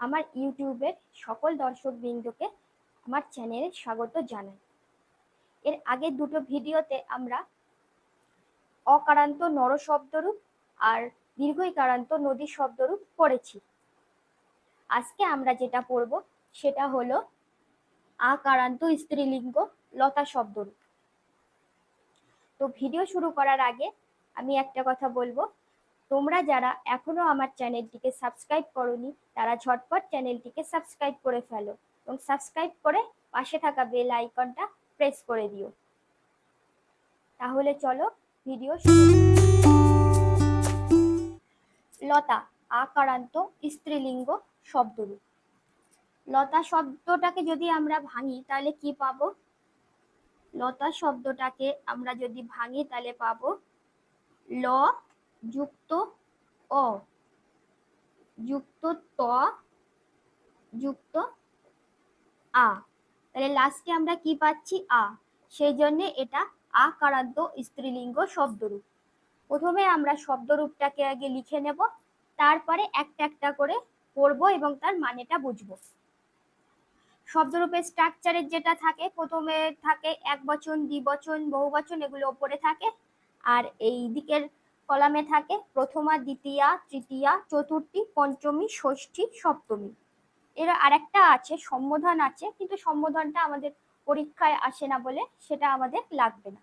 আমার ইউটিউবের সকল দর্শকবৃন্দকে আমার চ্যানেলে স্বাগত জানাই। এর আগের দুটো ভিডিওতে আমরা অকারান্ত নর শব্দরূপ আর দীর্ঘইকারান্ত নদী শব্দরূপ পড়েছি। আজকে আমরা যেটা পড়ব সেটা হলো আকারান্ত স্ত্রীলিঙ্গ লতা শব্দরূপ। তো ভিডিও শুরু করার আগে আমি একটা কথা বলব তোমরা যারা এখনও আমার চ্যানেলটিকে সাবস্ক্রাইব করনি, তারা ঝটপট চ্যানেলটিকে সাবস্ক্রাইব করে ফেলো এবং সাবস্ক্রাইব করে পাশে থাকা বেল আইকনটা প্রেস করে দিও। তাহলে চলো ভিডিও লতা, আকারান্ত স্ত্রীলিঙ্গ শব্দরূপ। লতা শব্দটাকে যদি আমরা ভাঙি, তাহলে কি পাবো? লতা শব্দটাকে আমরা যদি ভাঙি, তাহলে পাবো ল যুক্ত অ। যুক্ত ত। যুক্ত আ। তাহলে লাস্টে আমরা কি পাচ্ছি? আ। সেই জন্য এটা আকারান্ত স্ত্রীলিঙ্গ শব্দরূপ। প্রথমে আমরা শব্দরূপটাকে আগে লিখে নেব, তারপরে একটা একটা করে পড়ব এবং তার মানেটা বুঝব। শব্দরূপের স্ট্রাকচারের যেটা থাকে, প্রথমে থাকে এক বচন দ্বিবচন বহু বচন এগুলো ওপরে থাকে। আর এই দিকের কলামে থাকে প্রথমা, দ্বিতীয়া, তৃতীয়া, চতুর্থী, পঞ্চমী, ষষ্ঠী, সপ্তমী। এর আরেকটা আছে, সম্বোধন আছে, কিন্তু সম্বোধনটা আমাদের পরীক্ষায় আসে না বলে সেটা আমাদের লাগবে না।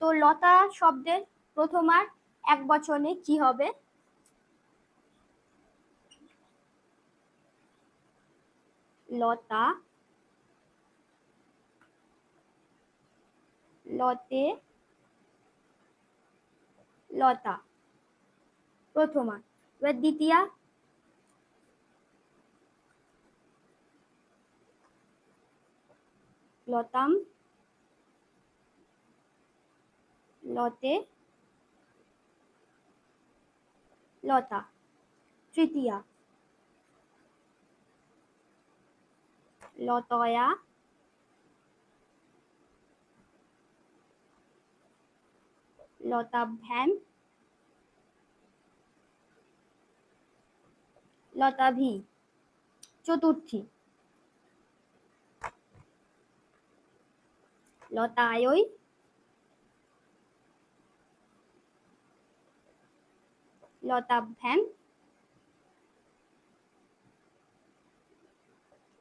তো লতা শব্দের প্রথমার এক বচনে কি হবে? লতা, লতে লতা প্রথমা এবার দ্বিতীয়া লতাম লতে লতা তৃতীয়া লতয়া লতাভ্যাম লতাভি চতুর্থী লতায়ই লতাভ্যাম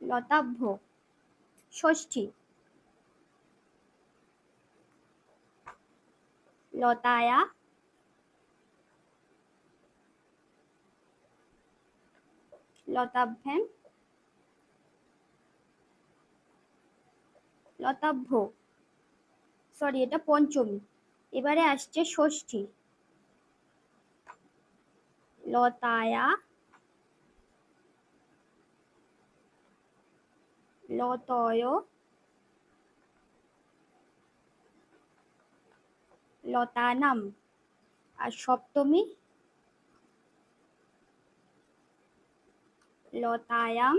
লতাভ্য ষষ্ঠী লতায়া। লতাভ্যাম লতাভ্য সরি এটা পঞ্চমী। এবারে আসছে ষষ্ঠী। লতায়া। লতয়। লতানাম। আর সপ্তমী? লতায়াম।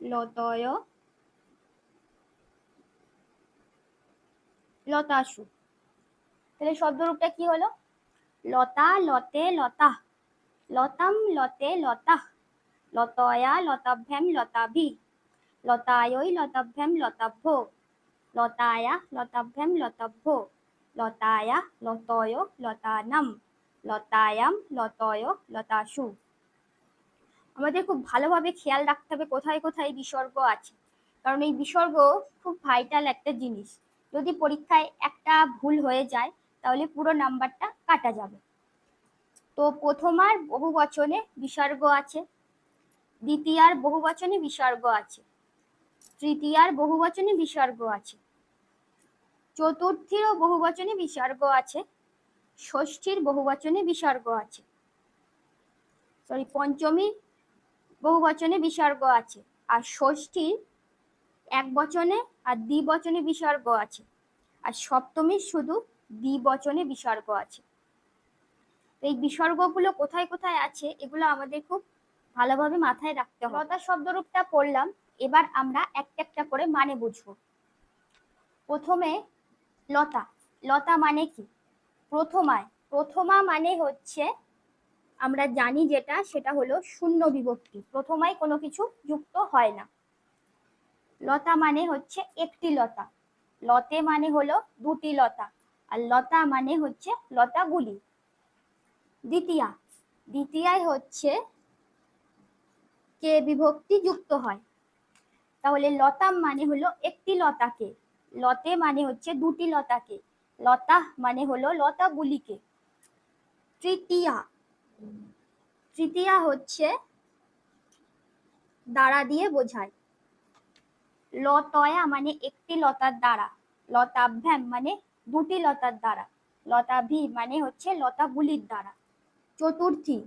লতয়। লতাসু। তাহলে শব্দরূপটা কি হলো? লতা, লতে, লতা। লতাম, লতে, লতা। লতয়া, লতাভ্যাম, লতাভি। লতায়ই লতাভ্যাম, লতাভ্য। লতায়া লতাভ্যাম লতাভ্য লতায়া লতয় লতানাম লতায়াম লতয় লতাসু আমাদের খুব ভালোভাবে খেয়াল রাখতে হবে কোথায় কোথায় বিসর্গ আছে। কারণ এই বিসর্গ খুব ভাইটাল একটা জিনিস। যদি পরীক্ষায় একটা ভুল হয়ে যায়, তাহলে পুরো নাম্বারটা কাটা যাবে। তো প্রথমার বহু বচনে বিসর্গ আছে। দ্বিতীয়ার বহু বচনে বিসর্গ আছে। তৃতীয়ার বহু বচনে বিসর্গ আছে। চতুর্থীরও বহু বচনে বিসর্গ আছে। ষষ্ঠীর বহু বচনে বিসর্গ আছে। সরি পঞ্চমীর বহু বচনে বিসর্গ আছে। আর ষষ্ঠীর এক বচনে আর দ্বিবচনে বিসর্গ আছে। আর সপ্তমীর শুধু দ্বিবচনে বিসর্গ আছে। এই বিসর্গগুলো কোথায় কোথায় আছে, এগুলো আমাদের খুব ভালোভাবে মাথায় রাখতে হবে। লতা শব্দরূপটা পড়লাম। এবার আমরা একটা একটা করে মানে বুঝব। প্রথমে লতা। লতা মানে কি? প্রথমায়। প্রথমা মানে হচ্ছে, আমরা জানি যেটা, সেটা হলো শূন্য বিভক্তি। প্রথমায় কোনো কিছু যুক্ত হয় না। লতা মানে হচ্ছে একটি লতা। লতে মানে হলো দুটি লতা। আর লতা মানে হচ্ছে লতাগুলি। দ্বিতীয়া। দ্বিতীয়ায় হচ্ছে, কে বিভক্তি যুক্ত হয়? তাহলে লতাম মানে হলো একটি লতাকে। লতে মানে হচ্ছে দুটি লতাকে। লতা মানে হলো লতাগুলিকে। তৃতীয়া। তৃতীয়া হচ্ছে দ্বারা দিয়ে বোঝায়। লতয়া মানে একটি লতার দ্বারা। লতাভ্যাম মানে দুটি লতার দ্বারা। লতাভি মানে হচ্ছে লতাগুলির দ্বারা। চতুর্থী।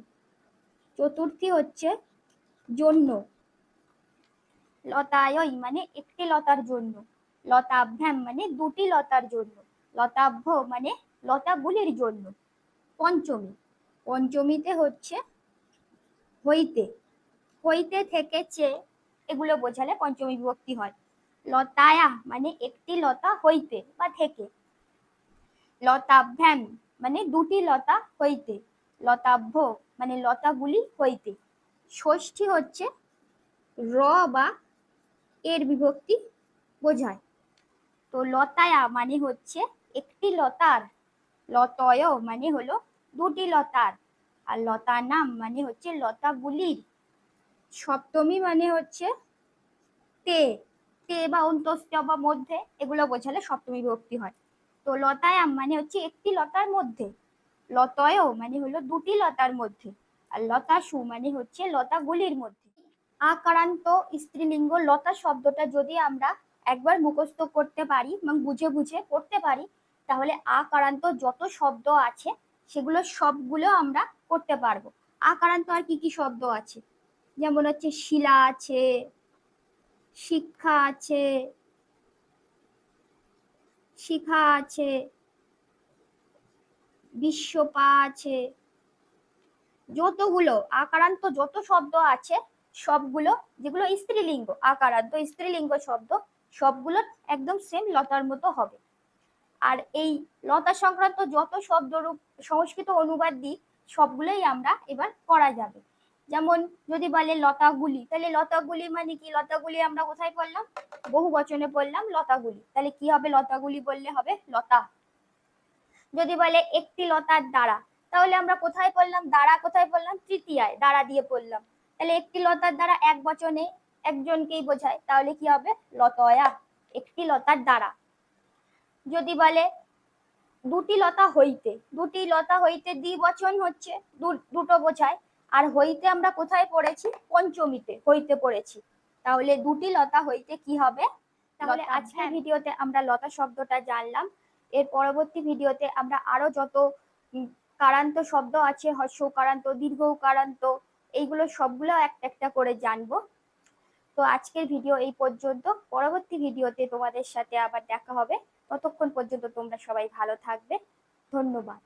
চতুর্থী হচ্ছে জন্য লতায়ই মানে একটি লতার জন্য, লতাভ্যাম মানে দুটি লতার জন্য, লতাভ্য মানে লতাগুলির জন্য। পঞ্চমী, পঞ্চমীতে হচ্ছে হইতে হইতে থেকে চে এগুলো বোঝালে পঞ্চমী বিভক্তি হয়। লতায়া মানে একটি লতা হইতে বা থেকে। লতাভ্যাম মানে দুটি লতা হইতে, লতাভ্য মানে লতাগুলি হইতে। ষষ্ঠী হচ্ছে র বা এর বিভক্তি বোঝায়। তো লতায়া মানে হচ্ছে একটি লতার, লতয় মানে হলো দুটি লতার, আর লতা নাম মানে হচ্ছে লতাগুলির। সপ্তমী মানে হচ্ছে তে তে বা অন্তস্থ বা মধ্যে, এগুলো বোঝালে সপ্তমী বিভক্তি হয়। তো লতায়াম মানে হচ্ছে একটি লতার মধ্যে, লতয় মানে হলো দুটি লতার মধ্যে, আর লতাসু মানে হচ্ছে লতাগুলির মধ্যে। আকারান্ত স্ত্রীলিঙ্গ লতা শব্দটা যদি আমরা একবার মুখস্থ করতে পারি এবং বুঝে বুঝে করতে পারি, তাহলে আকারান্ত যত শব্দ আছে, সেগুলো সবগুলো আমরা করতে পারব। আকারান্ত আর কি কি শব্দ আছে? যেমন হচ্ছে শিলা আছে, শিক্ষা আছে, শিখা আছে, বিশ্বপা আছে, যতগুলো, আকারান্ত যত শব্দ আছে সবগুলো, যেগুলো স্ত্রীলিঙ্গ আকারান্ত স্ত্রীলিঙ্গ শব্দ, সবগুলো একদম সেম লতার মতো হবে। আর এই লতা সংক্রান্ত যত শব্দরূপ সংস্কৃত অনুবাদ দিই সবগুলোই আমরা এবার করা যাবে। যেমন যদি বলে লতাগুলি, তাহলে লতাগুলি মানে কি? লতাগুলি আমরা কোথায় পড়লাম? বহু বচনে পড়লাম লতাগুলি। তাহলে কি হবে? লতাগুলি বললে হবে লতা। যদি বলে একটি লতার দ্বারা, তাহলে আমরা কোথায় পড়লাম? দ্বারা কোথায় পড়লাম? তৃতীয়ায়, দ্বারা দিয়ে পড়লাম। তাহলে একটি লতার দ্বারা এক বচনে একজনকেই বোঝায় তাহলে কি হবে? লতয়া একটি লতার দ্বারা। যদি বলে দুটি লতা হইতে দুটি লতা হইতে দ্বিবচন হচ্ছে দুটো বোঝায় আর হইতে আমরা কোথায় পড়েছি? পঞ্চমীতে হইতে পড়েছি। তাহলে দুটি লতা হইতে কি হবে? তাহলে আজকের ভিডিওতে আমরা লতা শব্দটা জানলাম। এর পরবর্তী ভিডিওতে আমরা আরও যত কারান্ত শব্দ আছে হর্ষ কারান্ত দীর্ঘ কারান্ত এইগুলো সবগুলো একটা একটা করে জানব। তো আজকের ভিডিও এই পর্যন্ত। পরবর্তী ভিডিওতে তোমাদের সাথে আবার দেখা হবে। ততক্ষণ পর্যন্ত তোমরা সবাই ভালো থাকবে। ধন্যবাদ।